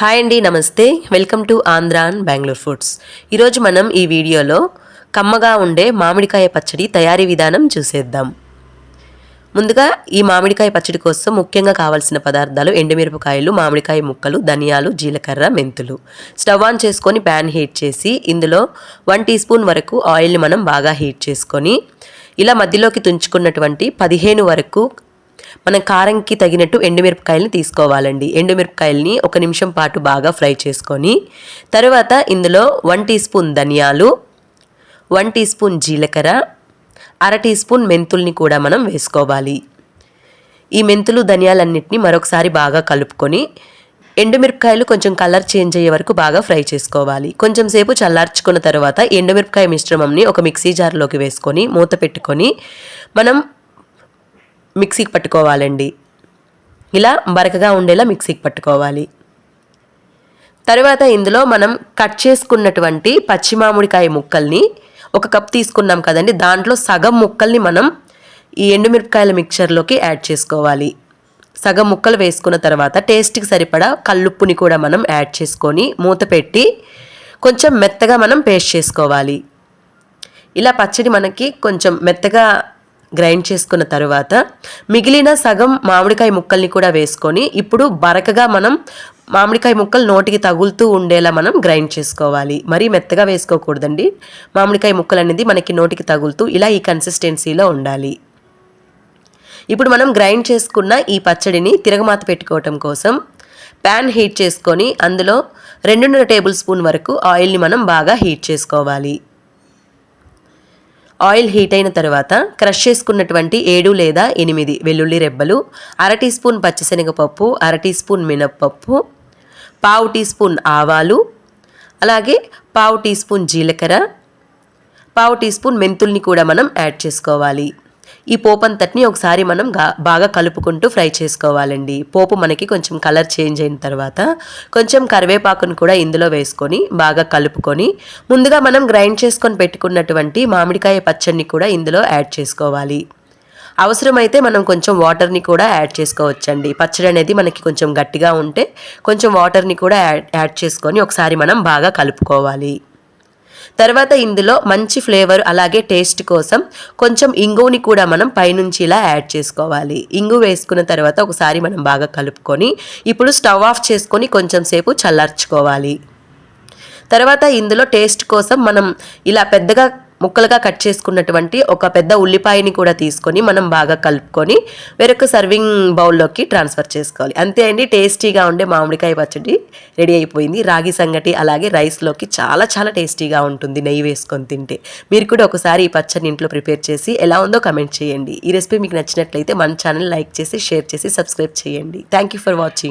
Hi అండి నమస్తే. Welcome to Andhran Bengaluru foods. ఈరోజు మనం ఈ వీడియోలో కమ్మగా ఉండే మామిడికాయ పచ్చడి తయారీ విధానం చూసేద్దాం. ముందుగా ఈ మామిడికాయ పచ్చడి కోసం ముఖ్యంగా కావాల్సిన పదార్థాలు ఎండుమిరపకాయలు మామిడికాయ ముక్కలు ధనియాలు జీలకర్ర మెంతులు. స్టవ్ ఆన్ చేసుకొని ప్యాన్ హీట్ చేసి ఇందులో వన్ టీ స్పూన్ వరకు ఆయిల్ని మనం బాగా హీట్ చేసుకొని ఇలా మధ్యలోకి తుంచుకున్నటువంటి పదిహేను వరకు మనం కారంకి తగినట్టు ఎండుమిరపకాయలని తీసుకోవాలండి. ఎండుమిరపకాయలని ఒక నిమిషం పాటు బాగా ఫ్రై చేసుకొని తర్వాత ఇందులో వన్ టీ స్పూన్ ధనియాలు వన్ టీ స్పూన్ జీలకర్ర అర టీ స్పూన్ మెంతుల్ని కూడా మనం వేసుకోవాలి. ఈ మెంతులు ధనియాలన్నింటినీ మరొకసారి బాగా కలుపుకొని ఎండుమిరపకాయలు కొంచెం కలర్ చేంజ్ అయ్యే వరకు బాగా ఫ్రై చేసుకోవాలి. కొంచెం సేపు చల్లార్చుకున్న తర్వాత ఎండుమిరపకాయ మిశ్రమంని ఒక మిక్సీ జార్లోకి వేసుకొని మూత పెట్టుకొని మనం మిక్సీకి పట్టుకోవాలండి. ఇలా బరకగా ఉండేలా మిక్సీకి పట్టుకోవాలి. తర్వాత ఇందులో మనం కట్ చేసుకున్నటువంటి పచ్చి మామిడికాయ ముక్కల్ని ఒక కప్ తీసుకున్నాం కదండి. దాంట్లో సగం ముక్కల్ని మనం ఈ ఎండుమిరపకాయల మిక్చర్లోకి యాడ్ చేసుకోవాలి. సగం ముక్కలు వేసుకున్న తర్వాత టేస్ట్కి సరిపడా కల్లుప్పుని కూడా మనం యాడ్ చేసుకొని మూత పెట్టి కొంచెం మెత్తగా మనం పేస్ట్ చేసుకోవాలి. ఇలా పచ్చడి మనకి కొంచెం మెత్తగా గ్రైండ్ చేసుకున్న తర్వాత మిగిలిన సగం మామిడికాయ ముక్కల్ని కూడా వేసుకొని ఇప్పుడు బరకగా మనం మామిడికాయ ముక్కలు నోటికి తగులుతూ ఉండేలా మనం గ్రైండ్ చేసుకోవాలి. మరీ మెత్తగా వేసుకోకూడదండి. మామిడికాయ ముక్కలు అనేది మనకి నోటికి తగులుతూ ఇలా ఈ కన్సిస్టెన్సీలో ఉండాలి. ఇప్పుడు మనం గ్రైండ్ చేసుకున్న ఈ పచ్చడిని తిరగమాత పెట్టుకోవటం కోసం ప్యాన్ హీట్ చేసుకొని అందులో రెండున్నర టేబుల్ స్పూన్ వరకు ఆయిల్ని మనం బాగా హీట్ చేసుకోవాలి. ఆయిల్ హీట్ అయిన తర్వాత క్రష్ చేసుకున్నటువంటి ఏడు లేదా ఎనిమిది వెల్లుల్లి రెబ్బలు అర టీ స్పూన్ పచ్చిశనగపప్పు అర టీ స్పూన్ మినప్పప్పు పావు టీ స్పూన్ ఆవాలు అలాగే పావు టీ స్పూన్ జీలకర్ర పావు టీ స్పూన్ మెంతుల్ని కూడా మనం యాడ్ చేసుకోవాలి. ఈ పోపు అంతటిని ఒకసారి మనం బాగా కలుపుకుంటూ ఫ్రై చేసుకోవాలండి. పోపు మనకి కొంచెం కలర్ చేంజ్ అయిన తర్వాత కొంచెం కరివేపాకును కూడా ఇందులో వేసుకొని బాగా కలుపుకొని ముందుగా మనం గ్రైండ్ చేసుకొని పెట్టుకున్నటువంటి మామిడికాయ పచ్చడిని కూడా ఇందులో యాడ్ చేసుకోవాలి. అవసరమైతే మనం కొంచెం వాటర్ని కూడా యాడ్ చేసుకోవచ్చండి. పచ్చడి అనేది మనకి కొంచెం గట్టిగా ఉంటే కొంచెం వాటర్ని కూడా యాడ్ యాడ్ చేసుకొని ఒకసారి మనం బాగా కలుపుకోవాలి. తర్వాత ఇందులో మంచి ఫ్లేవర్ అలాగే టేస్ట్ కోసం కొంచెం ఇంగుని కూడా మనం పైనుంచి ఇలా యాడ్ చేసుకోవాలి. ఇంగు వేసుకున్న తర్వాత ఒకసారి మనం బాగా కలుపుకొని ఇప్పుడు స్టవ్ ఆఫ్ చేసుకొని కొంచెం సేపు చల్లార్చుకోవాలి. తర్వాత ఇందులో టేస్ట్ కోసం మనం ఇలా పెద్దగా ముక్కలుగా కట్ చేసుకున్నటువంటి ఒక పెద్ద ఉల్లిపాయని కూడా తీసుకొని మనం బాగా కలుపుకొని వేరొక సర్వింగ్ బౌల్లోకి ట్రాన్స్ఫర్ చేసుకోవాలి. అంతే అండి టేస్టీగా ఉండే మామిడికాయ పచ్చడి రెడీ అయిపోయింది. రాగి సంగటి అలాగే రైస్లోకి చాలా చాలా టేస్టీగా ఉంటుంది నెయ్యి వేసుకొని తింటే. మీరు కూడా ఒకసారి ఈ పచ్చడిని ఇంట్లో ప్రిపేర్ చేసి ఎలా ఉందో కమెంట్ చేయండి. ఈ రెసిపీ మీకు నచ్చినట్లయితే మన ఛానల్ లైక్ చేసి షేర్ చేసి సబ్స్క్రైబ్ చేయండి. Thank you for watching